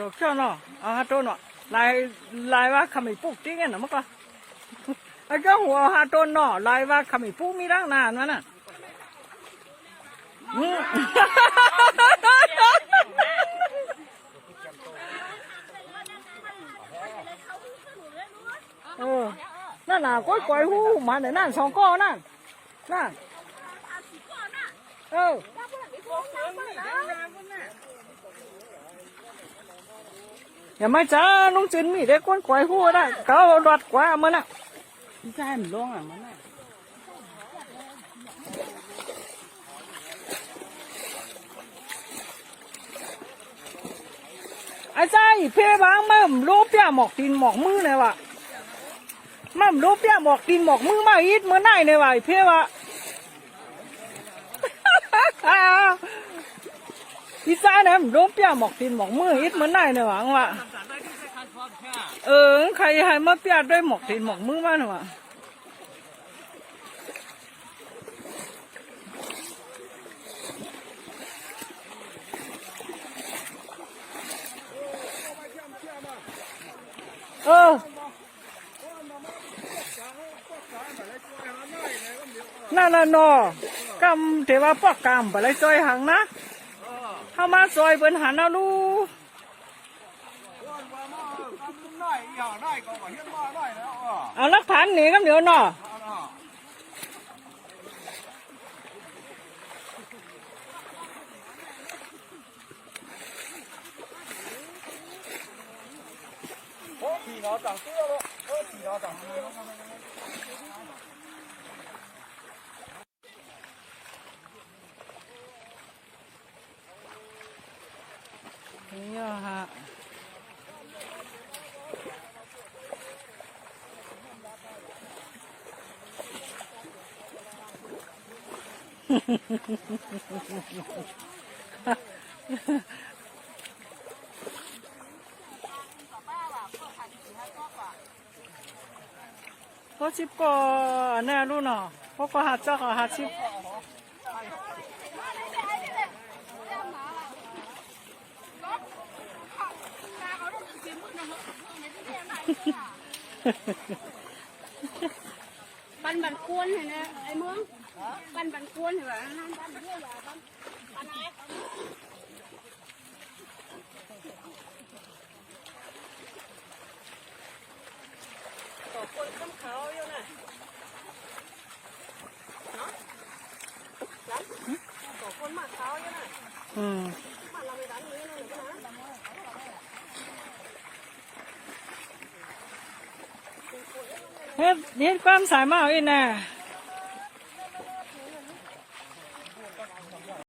ดอกเจ้าเนาะอาฮาโตเนาะลายลายว่าขมิปุกจริงไงนะมั้งก็ไอ้เจ้าหัวฮาโตเนาะลายว่าขมิปุกมีร่างนานวะน่ะอืม นั่นน่ะก้อยก้อยหูมาเนี่ยนั่นสองก้อนั่นนั่นเอออย่ามาจ้าน้องจินมีได้ก้นก้อยหูได้เขาดอดกว่ามันน่ะใช่มันลงอะมันน่ะไอ้ใจเพบางมั่มรูปเปียหมอกตีนหมอกมือเนี่ยวะ มั่มรูปเปียหมอกตีนหมอกมือมาอีดเมื่อไหร่เนี่ยวะไอ้เพวะอีจ้าเนี่ยมันรูปเปียหมอกตีนหมอกมืออีดเมื่อไหร่เนี่ยวะวะเออใครให้มาเปียด้วยหมอกตีนหมอกมือมาเนี่ยวะเออ นั่นน่ะนอกำเทว่าปอกกำไปเลยซอยหังนะเข้ามาซอยเปิ้นหันเอาลูกเอาลักฐานหนีกันเดี๋ยวเนาะนี่อะฮะเขาชิบก็แน่รู้เนาะเขาก็หาเจ้าก็หาชิบ ปันบันกวนเห็นไหมไอ้เมืองปันบันกวนเห็นไหมนั่นปันเรื่องอย่าปันปันแอ๊กต่อคนข้ามเขาอยู่น่ะต่อคนมาเขาอยู่น่ะอืม เฮ็ดเฮ็ดความสายมากอีน่ะ